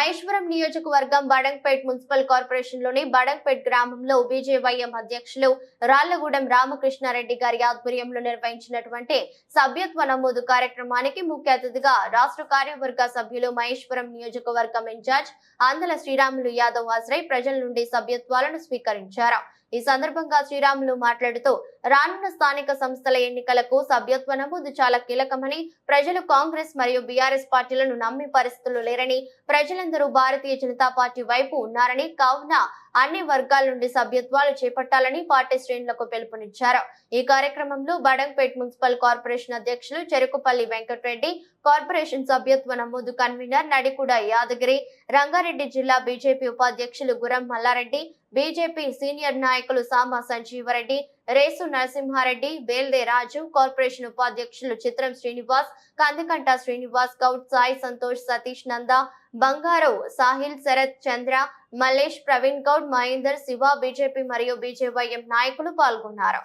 మహేశ్వరం నియోజకవర్గం బడంగ్పేట్ మున్సిపల్ కార్పొరేషన్లోని బడంగ్పేట్ గ్రామంలో బీజేవైఎం అధ్యక్షులు రాళ్ళగూడెం రామకృష్ణారెడ్డి గారి ఆధ్వర్యంలో నిర్వహించినటువంటి సభ్యత్వ నమోదు కార్యక్రమానికి ముఖ్య అతిథిగా రాష్ట్ర కార్యవర్గ సభ్యులు మహేశ్వరం నియోజకవర్గం ఇన్ఛార్జ్ ఆంధ్ర శ్రీరాములు యాదవ్ హాజరై ప్రజల నుండి సభ్యత్వాలను స్వీకరించారు. ఈ సందర్భంగా శ్రీరాములు మాట్లాడుతూ రానున్న స్థానిక సంస్థల ఎన్నికలకు సభ్యత్వ నమోదు చాలా కీలకమని ప్రజలు కాంగ్రెస్ మరియు బీఆర్ఎస్ పార్టీలను నమ్మే పరిస్థితులు లేరని ప్రజలందరూ భారతీయ జనతా పార్టీ వైపు ఉన్నారని కావున అన్ని వర్గాల నుండి సభ్యత్వాలు చేపట్టాలని పార్టీ శ్రేణులకు పిలుపునిచ్చారు. ఈ కార్యక్రమంలో బడంపేట్ మున్సిపల్ కార్పొరేషన్ అధ్యక్షులు చెరుకుపల్లి వెంకటరెడ్డి కార్పొరేషన్ సభ్యత్వ నమోదు కన్వీనర్ నడికుడ యాదగిరి రంగారెడ్డి జిల్లా బీజేపీ ఉపాధ్యక్షులు గురం మల్లారెడ్డి బీజేపీ సీనియర్ నాయకులు సామా సంజీవరెడ్డి రేసు నరసింహారెడ్డి బేల్దే రాజు కార్పొరేషన్ ఉపాధ్యక్షులు చిత్రం శ్రీనివాస్ కందికంట శ్రీనివాస్ గౌడ్ సాయి సంతోష్ సతీష్ నంద బంగారు సాహిల్ శరత్ చంద్ర మల్లేష్ ప్రవీణ్ గౌడ్ మహేందర్ శివ బీజేపీ మరియు బీజేవైఎం నాయకులు పాల్గొన్నారు.